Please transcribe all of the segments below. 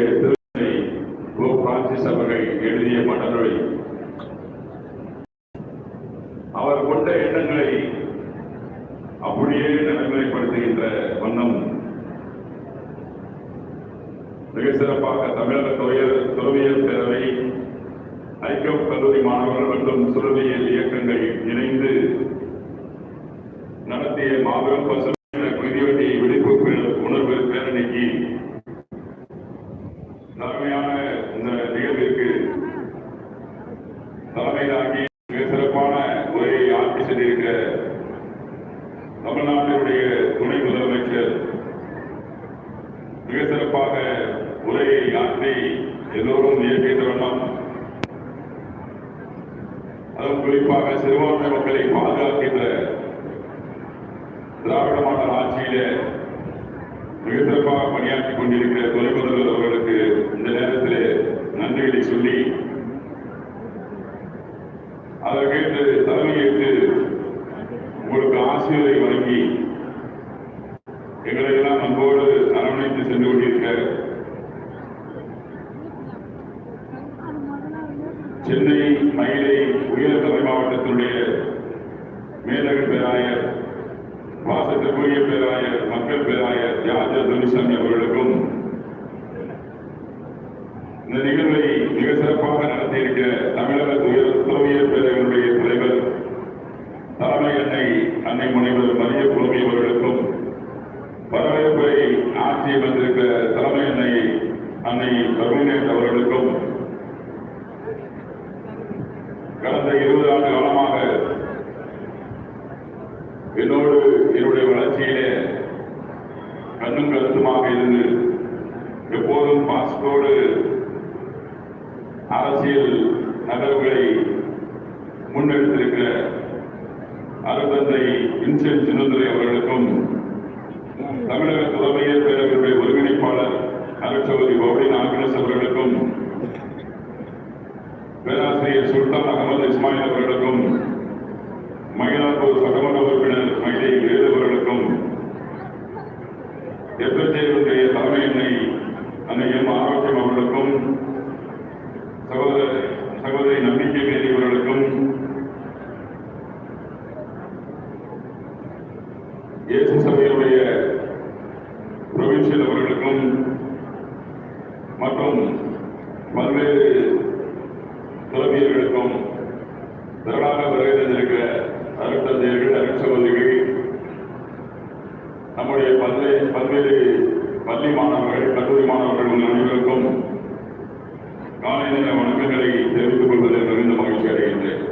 நம்முடைய திருமணி கோ பிரான்சிஸ் அவர்கள் எழுதிய மடலை அவர் கொண்ட எண்ணங்களை அப்படியே நடைமுறைப்படுத்துகின்ற வண்ணம். மிக சிறப்பாக தமிழக துறையர் துறவியல் பேரவை ஐக்கிய கல்லூரி மாணவர்கள் மற்றும் சுரவியல் இயக்கங்கள் இணைந்து நடத்திய மாபெரும் பசுமை மிதிவெட்டி விழிப்புணர்வு உணர்வு பேரணிக்கு தலைமையான இந்த நிகழ்விற்கு தலைமையாகி மிக சிறப்பான உரையை ஆட்சி செய்திருக்கிற தமிழ்நாட்டினுடைய துணை முதலமைச்சர் மிக சிறப்பாக உரையை ஆற்றி எல்லோரும் இயக்கின்ற வண்ணம் அதுவும் குறிப்பாக சிறுபான்மை மக்களை பாதுகாக்கின்ற திராவிட மாடல் ஆட்சியிலே மிக சிறப்பாக பணியாற்றிக் கொண்டிருக்கிற துணை முதல்வர் அவர்களுக்கு இந்த நேரத்திலே நன்றிகளை சொல்லி அதற்கேற்று தலைமையேற்று உங்களுக்கு ஆசிரியரை வழங்கி சென்னை மயிலை உயர் மாவட்டத்தினுடைய மேலக பேராயர் வாசத்திற்குரிய பேராயர் மக்கள் பேராயர் தியாக துணிசாமி அவர்களுக்கும் இந்த நிகழ்வை மிக சிறப்பாக நடத்தியிருக்கிற தமிழக உயர் துறவியர் பேரவையினுடைய தலைவர் தலைமை அன்னை அன்னை முனைவர் மரிய குழுமி அவர்களுக்கும் வரவேற்பை ஆட்சி வந்திருக்கிற தலைமை அன்னை அன்னை கருணேஷ் அவர்களுக்கும் முன்னெடுத்திருக்கிற அருந்தந்தை வின்சென்ட் சின்னதுரை அவர்களுக்கும் தமிழக தலைமையர் பேரவையுடைய ஒருங்கிணைப்பாளர் அருட்சகோதரி பவுடி நாகனஸ் அவர்களுக்கும் பேராசிரியர் சுல்தான் அகமது இஸ்மாயில் அவர்களுக்கும் மயிலாப்பூர் சட்டமன்ற உறுப்பினர் மயிலை வேலு அவர்களுக்கும் எப்எஸ்ஏவுடைய தலைமை அன்னை அன்னை எம் ஆரோக்கியம் மற்றும் பல்வேறு தலைமையர்களுக்கும் திரளாக வருகை தந்திருக்கிற அருட்தந்தையர்கள் அருட்சகோதரிகள் நம்முடைய பல்வேறு பல்வேறு பள்ளி மாணவர்கள் கல்லூரி மாணவர்கள் உங்கள் அனைவருக்கும் காலை நேர வணக்கங்களை தெரிவித்துக் கொள்வதில் மிகுந்த மகிழ்ச்சி அடைகின்றேன்.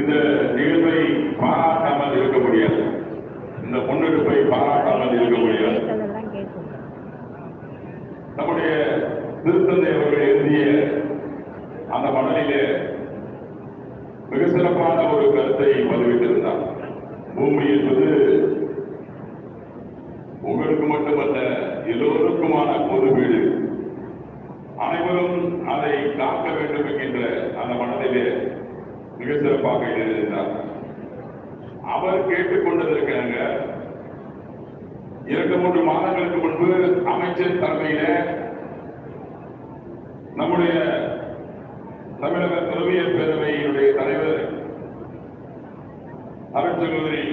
இந்த மிக சிறப்பான ஒரு கருத்தை பதிவிட்டிருந்தார். பூமி என்பது உங்களுக்கு மட்டுமல்ல எல்லோருக்குமான பொது வீடு. அனைவரும் அதை காக்க வேண்டும் என்கின்ற அந்த மனதிலே மிக சிறப்பாக எழுதியிருந்தார். அவர் கேட்டுக்கொண்டதற்காக இரண்டு மூன்று மாதங்களுக்கு முன்பு அமைச்சர் தலைமையில நம்முடைய தமிழக துறவியல் பேரவையினுடைய தலைவர் அருட்சகோதரி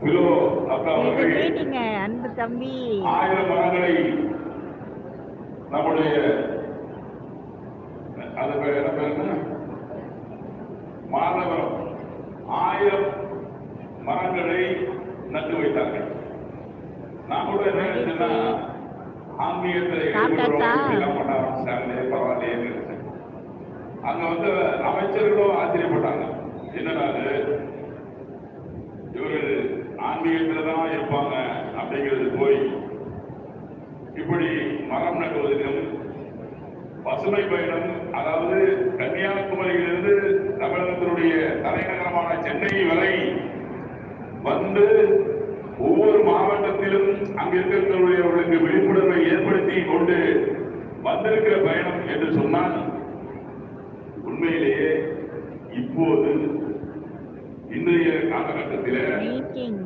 பிலோ அக்கா அவர்கள் அன்பு தம்பி ஆயிரம் மரங்களை நம்முடைய அது பேர் என்ன? மாதவரம் ஆயிரம் மரங்களை நட்டு வைத்தார்கள் நான் கூட என்ன நினைச்சேன்னா ஆன்மீகத்தை சாப்பிட்டாச்சா? எல்லாம் பண்ண ஆரம்பிச்சாங்களே பரவாயில்லையே அங்க வந்து அமைச்சர்களும் ஆச்சரியப்பட்டாங்க. என்னடா இவர்கள் ஆன்மீகத்துல தான் இருப்பாங்க அப்படிங்கிறது போய் இப்படி மரம் நடுவதிலும் பசுமை பயணம் அதாவது கன்னியாகுமரியிலிருந்து தமிழகத்தினுடைய தலைநகரமான சென்னை வரை வந்து ஒவ்வொரு மாவட்டத்திலும் அங்க இருக்கிறவர்களுக்கு விழிப்புணர்வை ஏற்படுத்தி கொண்டு வந்திருக்கிற பயணம் என்று சொன்னால் காலகட்டத்திலே மீட்டிங்